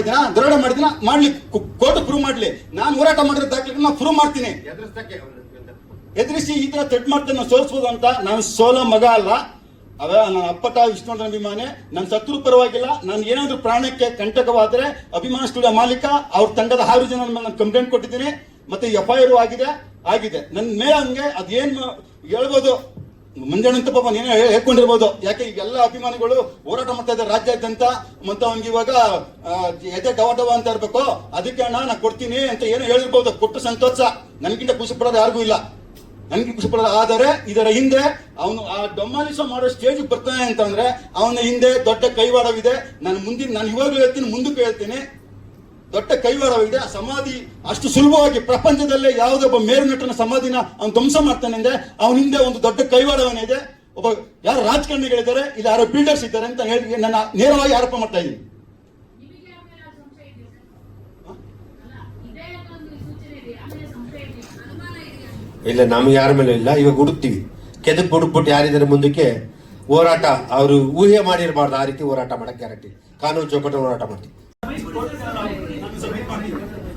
ದರೋಡ ಮಾಡಿದಿನ? ಮಾಡ್ಲಿ court prove ಮಾಡ್ಲಿ. ನಾನು ಹೋರಾಟ ಮಾಡಿರೋ ದಾಖಲೆ ನಾನು ಪ್ರೂವ್ ಮಾಡ್ತೀನಿ. ಎದುರಿಸಿ ಈ ತರ ತೆಟ್ ಮಾಡ್ತೇನೆ ನಾನು ಸೋಲಿಸ್ಬೋದು ಅಂತ ನಾನು ಸೋಲ ಮಗ ಅಲ್ಲ. ಅದ ನನ್ನ ಅಪ್ಪಟ ವಿಷ್ಣುವರ್ಧನ ಅಭಿಮಾನಿ. ನನ್ನ ಶತ್ರು ಪರವಾಗಿಲ್ಲ. ನಾನು ಏನಾದ್ರೂ ಪ್ರಾಣಕ್ಕೆ ಕಂಟಕವಾದ್ರೆ ಅಭಿಮಾನ ಸ್ಟುಡಿಯೋ ಮಾಲೀಕ ಅವ್ರ ತಂಡದ ಆರು ಜನ ಮೇಲೆ ನಾನು ಕಂಪ್ಲೇಂಟ್ ಕೊಟ್ಟಿದ್ದೀನಿ. ಮತ್ತೆ ಎಫ್ ಐ ಆರ್ ಆಗಿದೆ ಆಗಿದೆ. ನನ್ನ ಮೇಲೆ ಹಂಗೆ ಅದೇನು ಹೇಳ್ಬೋದು? ಮುಂಜಾನೆ ಅಂತ ಪಾಪ ನೀನೇ ಹೇಳ್ಕೊಂಡಿರ್ಬೋದು. ಯಾಕೆ ಈಗೆಲ್ಲ ಅಭಿಮಾನಿಗಳು ಹೋರಾಟ ಮಾಡ್ತಾ ಇದ್ದಾರೆ ರಾಜ್ಯಾದ್ಯಂತ, ಮತ್ತೆ ಅವ್ನಿಗೆ ಇವಾಗ ಎದೆ ಡವ ಅಂತ ಇರ್ಬೇಕು. ಅದಕ್ಕೆ ಅಣ್ಣ ನಾ ಕೊಡ್ತೀನಿ ಅಂತ ಏನೋ ಹೇಳಿರ್ಬೋದು. ಕೊಟ್ಟು ಸಂತೋಷ. ನನಗಿಂತ ಖುಷಿ ಪಡೋದು ಯಾರಿಗೂ ಇಲ್ಲ. ನನಗೆ ಖುಷಿ ಪಡೋದು ಆದರೆ, ಇದರ ಹಿಂದೆ ಅವನು ಆ ಡೊಮಾಲಿಸ ಮಾಡೋ ಸ್ಟೇಜ್ ಬರ್ತಾನೆ ಅಂತಂದ್ರೆ, ಅವನ ಹಿಂದೆ ದೊಡ್ಡ ಕೈವಾಡವಿದೆ. ನಾನು ಮುಂದಿನ, ನಾನು ಇವಾಗಲೂ ಹೇಳ್ತೀನಿ, ಮುಂದಕ್ಕೆ ಹೇಳ್ತೀನಿ. ದೊಡ್ಡ ಕೈವಾರವಾಗಿದೆ ಆ ಸಮಾಧಿ ಅಷ್ಟು ಸುಲಭವಾಗಿ ಪ್ರಪಂಚದಲ್ಲೇ ಯಾವುದೊಬ್ಬ ಮೇರುನಟನ ಸಮಾಧಿನ ಅವನು ಧ್ವಂಸ ಮಾಡ್ತಾನೆ ಅಂದ್ರೆ ಅವನ ಹಿಂದೆ ಒಂದು ದೊಡ್ಡ ಕೈವಾಡವನಿದೆ ಒಬ್ಬ ಯಾರು ರಾಜಕಾರಣಿಗಳಿದ್ದಾರೆ ಇಲ್ಲಿ ಯಾರೋ ಬಿಲ್ಡರ್ಸ್ ಇದ್ದಾರೆ ಅಂತ ಹೇಳಿ ನನ್ನ ನೇರವಾಗಿ ಆರೋಪ ಮಾಡ್ತಾ ಇದ್ದೀನಿ? ಇದೆ ಇದೆ. ಇಲ್ಲ ನಮ್ಗೆ ಯಾರ ಮೇಲೆ ಇಲ್ಲ. ಇವಾಗ ಹುಡುಕ್ತಿವಿ. ಕೆದಕ್ ಹುಡುಕ್ಬಿಟ್ಟು ಯಾರಿದ್ದಾರೆ ಮುಂದಕ್ಕೆ? ಹೋರಾಟ ಅವರು ಊಹೆ ಮಾಡಿರಬಾರ್ದು. ಆ ರೀತಿ ಹೋರಾಟ ಮಾಡಕ್ಕೆ ಗ್ಯಾರಂಟಿ ಕಾನೂನು ಚೌಕಟ್ಟು ಹೋರಾಟ ಮಾಡ್ತೀವಿ. ನಾನು ಸಬ್ಮಿಟ್ ಮಾಡ್ತೀನಿ